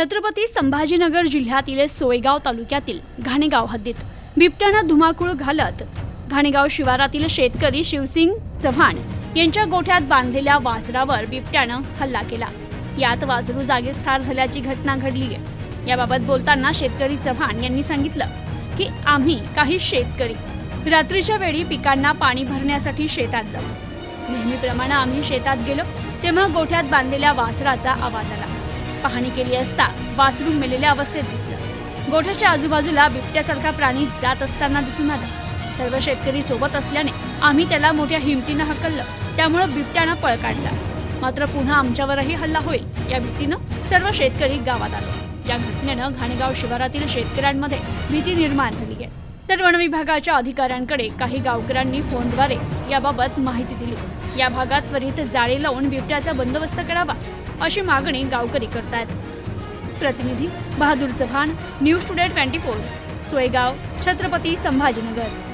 छत्रपती संभाजीनगर जिल्ह्यातील सोयगाव तालुक्यातील घाणेगाव हद्दीत. बिबट्यानं धुमाकूळ घालत घाणेगाव शिवारातील शेतकरी शिवसिंग चव्हाण यांच्या गोठ्यात बांधलेल्या वासरावर बिबट्यानं हल्ला केला. यात वासरू जागीच ठार झाल्याची घटना घडली आहे. याबाबत बोलताना शेतकरी चव्हाण यांनी सांगितलं की आम्ही काही शेतकरी रात्रीच्या वेळी पिकांना पाणी भरण्यासाठी शेतात जाऊ. नेहमीप्रमाणे आम्ही शेतात गेलो तेव्हा गोठ्यात बांधलेल्या वासराचा आवाज आला. पाहणी केली असता वासरू मेलेल्या अवस्थेत दिसलं. गोठ्याच्या आजूबाजूला बिबट्यासारखा प्राणी जात असताना दिसून आला. सर्व शेतकरी सोबत असल्याने आम्ही त्याला मोठ्या हिमतीनं हकललं. त्यामुळं बिबट्यानं पळ काढला. मात्र पुन्हा आमच्यावरही हल्ला होईल या भीतीनं सर्व शेतकरी गावात आलो. या घटनेनं घाणेगाव शिवारातील शेतकऱ्यांमध्ये भीती निर्माण झाली आहे. तर वनविभागाच्या अधिकाऱ्यांकडे काही गावकऱ्यांनी फोनद्वारे याबाबत माहिती दिली. या भागात त्वरित जाळे लावून बिबट्याचा बंदोबस्त करावा अशी मागणी गावकरी करतात प्रतिनिधी Bahadur Chavan news today twenty four Soygaon Chhatrapati Sambhajinagar.